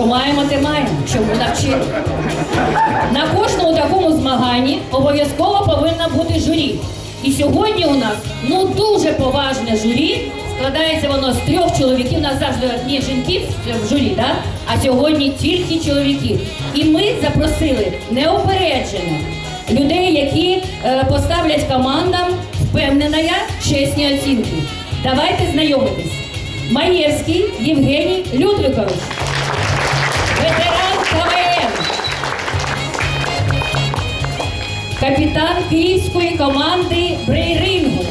Що маємо, те маємо. Чому навчити? На кожному такому змаганні обов'язково повинна бути журі. І сьогодні у нас ну дуже поважне журі. Складається воно з трьох чоловіків. У нас завжди одні жінки в журі, да? а сьогодні тільки чоловіки. І ми запросили неупереджено людей, які е, поставлять командам впевнена я чесні оцінки. Давайте знайомитись. Маєвський Євгеній Людвикович, ветеран КВН. капітан київської команди брейрингу.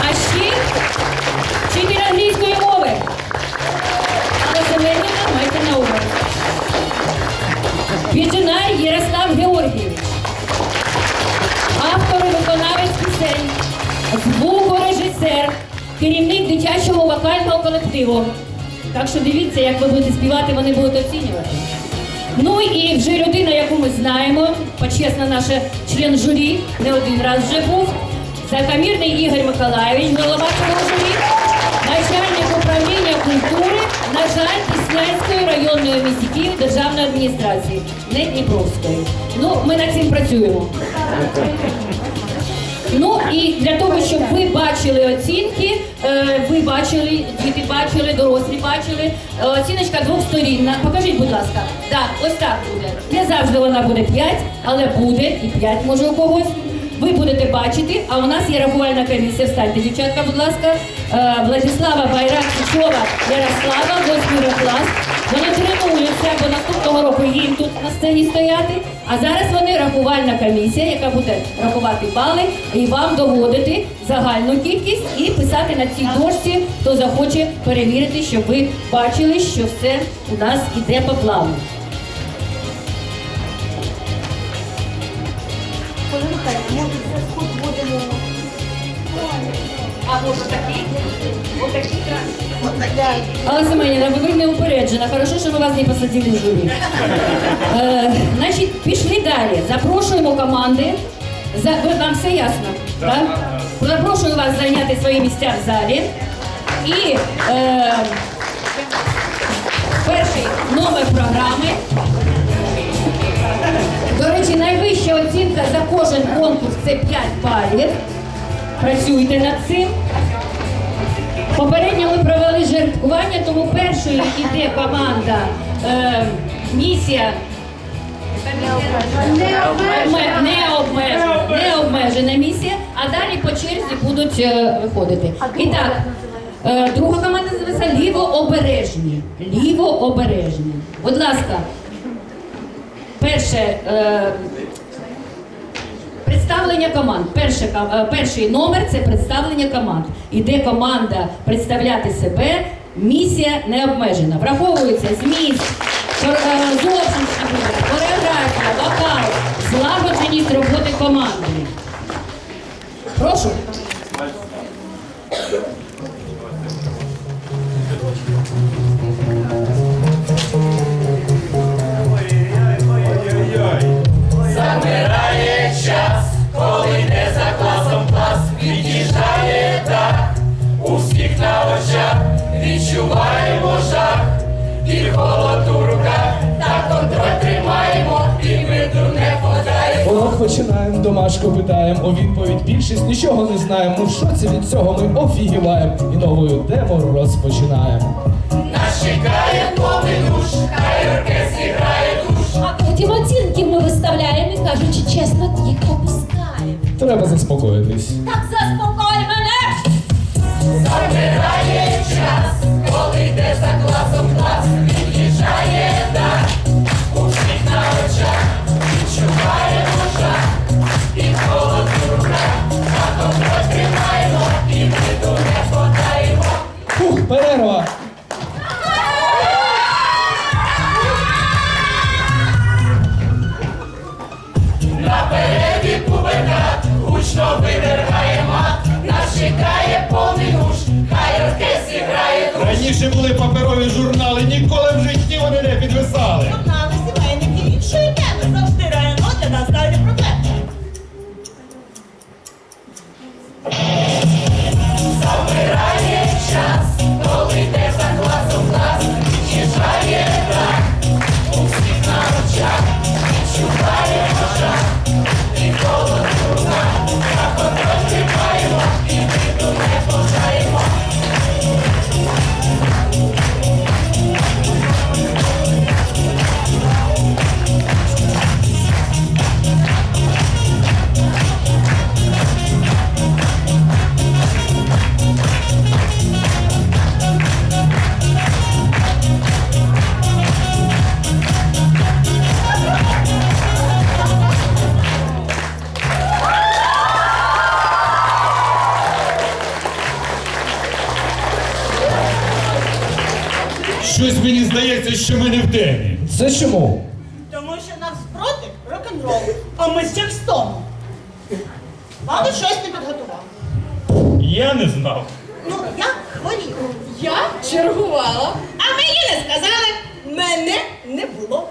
А ще вчитель англійської мови. Але Семенівна майте на увазі. Віджинай Ярослав Георгійович. Автор і виконавець пісень, звукорежисер, керівник дитячого вокального колективу. Так що дивіться, як ви будете співати, вони будуть оцінювати. Ну і вже людина, яку ми знаємо, почесна наша член журі, не один раз вже був. Закамірний Ігор Миколаївич, голова цього журі, начальник управління культури, на жаль, Існяцької районної місті державної адміністрації, не Дніпровської. Ну, ми над цим працюємо. Ну і для того, щоб ви бачили оцінки, е, ви бачили, діти бачили, дорослі бачили. Е, Оціночка двох сторін. Покажіть, будь ласка. Так, ось так буде. Не завжди вона буде 5, але буде і 5 може у когось. Ви будете бачити, а у нас є рахувальна комісія. Встаньте, дівчатка, будь ласка. Е, Владислава Байрак Січова Ярослава, 8 клас. Вони тренуються, бо наступного року їм тут на сцені стояти. А зараз вони рахувальна комісія, яка буде рахувати бали і вам доводити загальну кількість і писати на цій дошці, хто захоче перевірити, щоб ви бачили, що все у нас іде по плану. Слухай, може Але Семенівна, ви не упереджена. Хорошо, що ми вас не посадили в журі. Е, значить, пішли далі. Запрошуємо команди. За, ви, вам все ясно? Так? Запрошую вас зайняти свої місця в залі. І е, перший номер програми. До речі, найвища оцінка за кожен конкурс це 5 балів. Працюйте над цим. Попередньо ми провели жеребкування, тому першою йде команда е, місія Обме- не, обмежена, не обмежена місія, а далі по черзі будуть е, виходити. І так, е, друга команда називається лівообережні. Лівообережні. Будь ласка, перше. Е, Представлення команд. Перше, е, перший номер це представлення команд. Іде команда представляти себе. Місія не обмежена. Враховується зміст, зовсім е, зовнішній вигляд, хореографія, вокал, злагодженість роботи команди. Прошу. Питаємо, у відповідь більшість нічого не знаємо. Ну що це від цього ми офігіваємо і новою тему розпочинаємо. Нас чекає повний душ, хай оркестр грає душ. А потім оцінки ми виставляємо і кажучи чесно, їх опускаємо. Треба заспокоїтись. Так заспокой мене! Замирає час, коли йде за класом клас, Це чому? Тому що нас проти рок-н-рол, а ми з Чекстону. Мали щось не підготував. Я не знав. Ну, я хворію. Я чергувала. А мені не сказали, мене не було.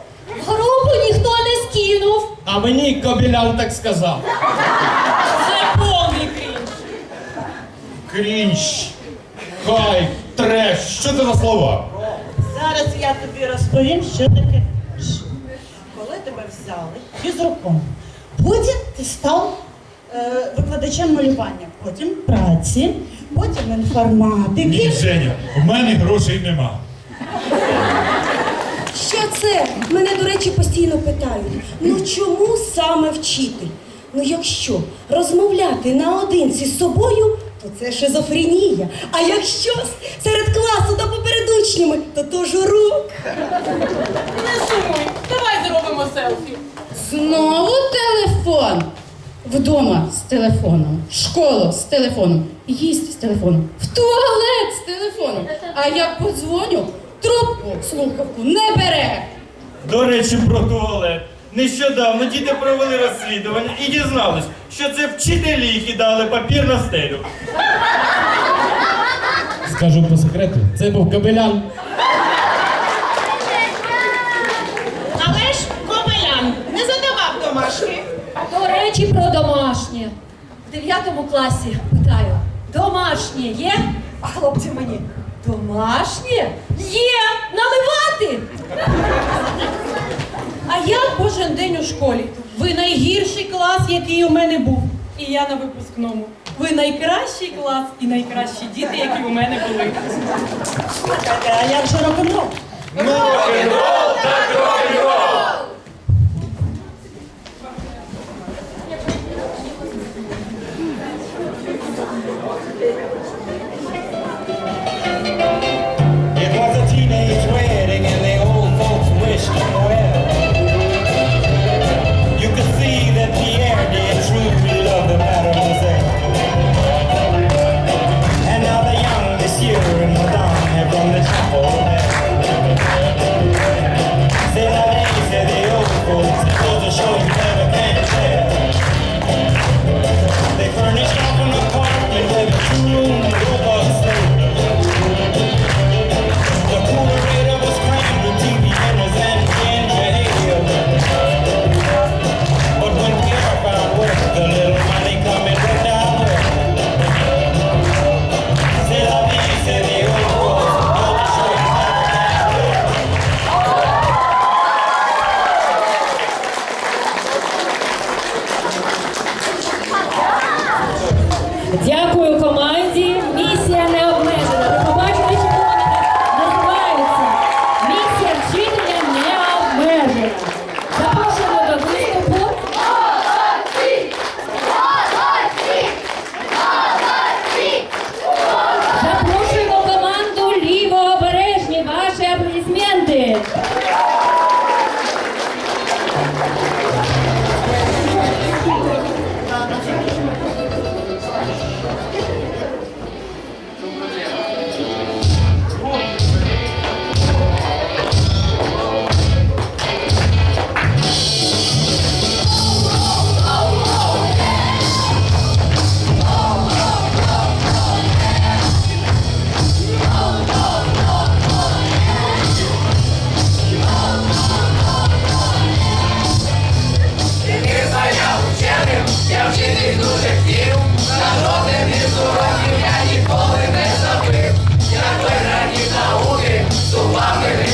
Групу ніхто не скинув. А мені Кобілян так сказав. Це повний крінж. Крінж, хай, треш. Що це за слова? Я тобі розповім, що таке. Коли тебе взяли фізруком, потім ти став е, викладачем малювання, потім праці, потім Ні, інформатики. Женя, в мене грошей нема. Що це? Мене, до речі, постійно питають. Ну чому саме вчитель? Ну якщо розмовляти наодинці з собою, то це шизофренія. А якщо серед класу та поперед учнями, то то журук. Не сумуй, давай зробимо селфі. Знову телефон. Вдома з телефоном, в школу з телефоном, їсть з телефоном, в туалет з телефоном. А як подзвоню, трубку слухавку не бере. До речі, про туалет. Нещодавно діти провели розслідування і дізнались, що це вчителі кидали папір на стелю. Скажу по секрету, це був Кобилян. Але ж Кобелян не задавав домашки. До речі, про домашнє. В 9 класі питаю, домашнє є? А хлопці мені, домашнє? Є! Наливати! Кожен день у школі. Ви найгірший клас, який у мене був. І я на випускному. Ви найкращий клас і найкращі діти, які у мене були. А як же рок-н-рол? It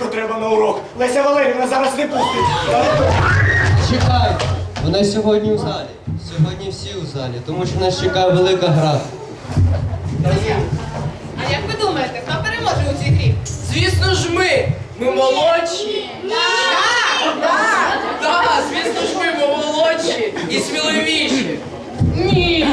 Швидко треба на урок. Леся Валерівна зараз не пустить. Чекай, вона сьогодні у залі. Сьогодні всі у залі, тому що нас чекає велика гра. А як ви думаєте, хто переможе у цій грі? Звісно ж ми! Ми молодші! Так, звісно ж ми, ми молодші і сміливіші! Ні.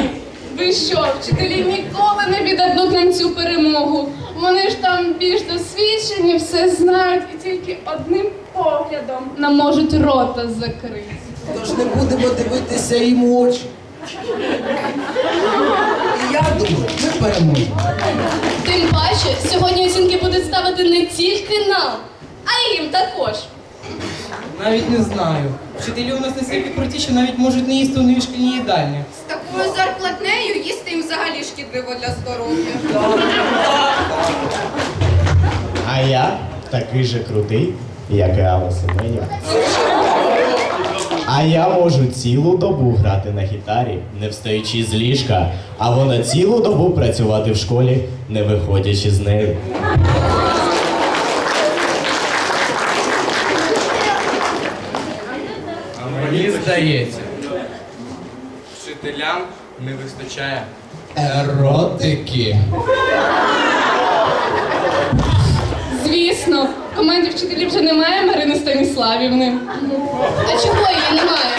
Ви що, вчителі ніколи не віддадуть нам цю перемогу. Вони ж там більш досвідчені, все знають і тільки одним поглядом нам можуть рота закрити. Тож не будемо дивитися їм у очі. І я думаю, ми переможемо. Тим паче, сьогодні оцінки будуть ставити не тільки нам, а й їм також. Навіть не знаю. Вчителі у нас настільки круті, що навіть можуть не їсти у новій шкільній їдальні. З такою зарплатнею їсти їм взагалі шкідливо для здоров'я. А я такий же крутий, як і Алла Семенівна. А я можу цілу добу грати на гітарі, не встаючи з ліжка, а вона цілу добу працювати в школі, не виходячи з неї. А мені здається, вчителям не вистачає еротики. Звісно, в команді вчителів вже немає Марини Станіславівни. А чого її немає?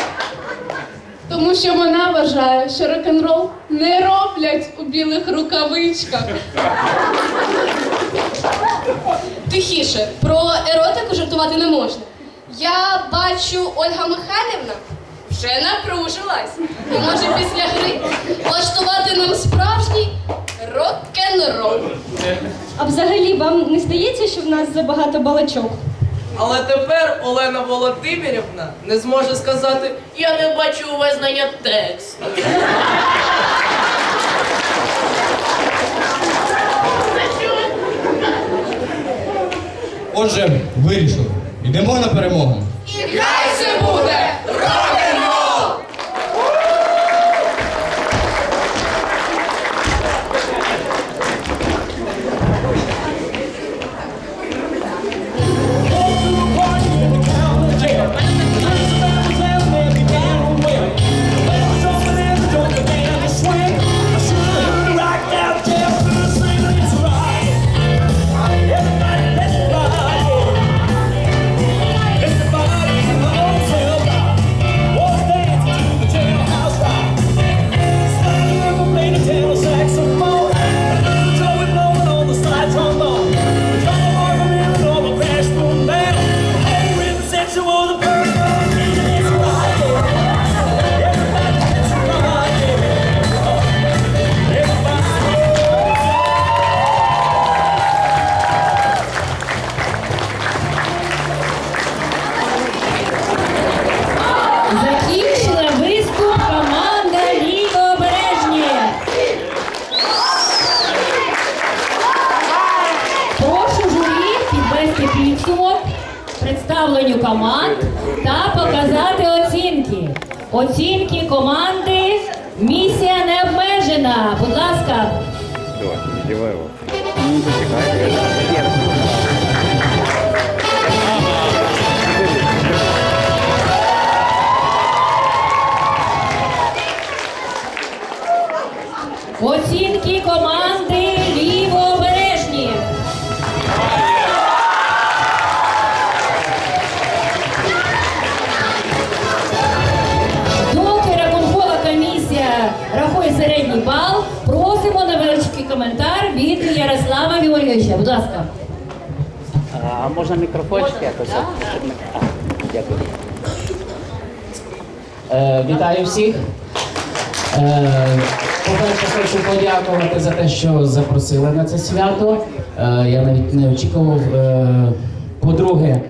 Тому що вона вважає, що рок-н-рол не роблять у білих рукавичках. Тихіше, про еротику жартувати не можна. Я бачу, Ольга Михайлівна вже напружилась. І може після гри влаштувати нам справжній рок-н-рол. А взагалі вам не здається, що в нас забагато балачок? Але тепер Олена Володимирівна не зможе сказати Я не бачу у вас знання текст. Отже, вирішили. Йдемо на перемогу. Підвести представленню команд та показати оцінки. Оцінки команди Місія не обмежена. Будь ласка. Оцінки команди Ярослава Будь ласка. А можна мікрофончик якось? А, Дякую. Е, вітаю всіх. Е, по-перше, хочу подякувати за те, що запросили на це свято. Е, я навіть не очікував. Е, по-друге,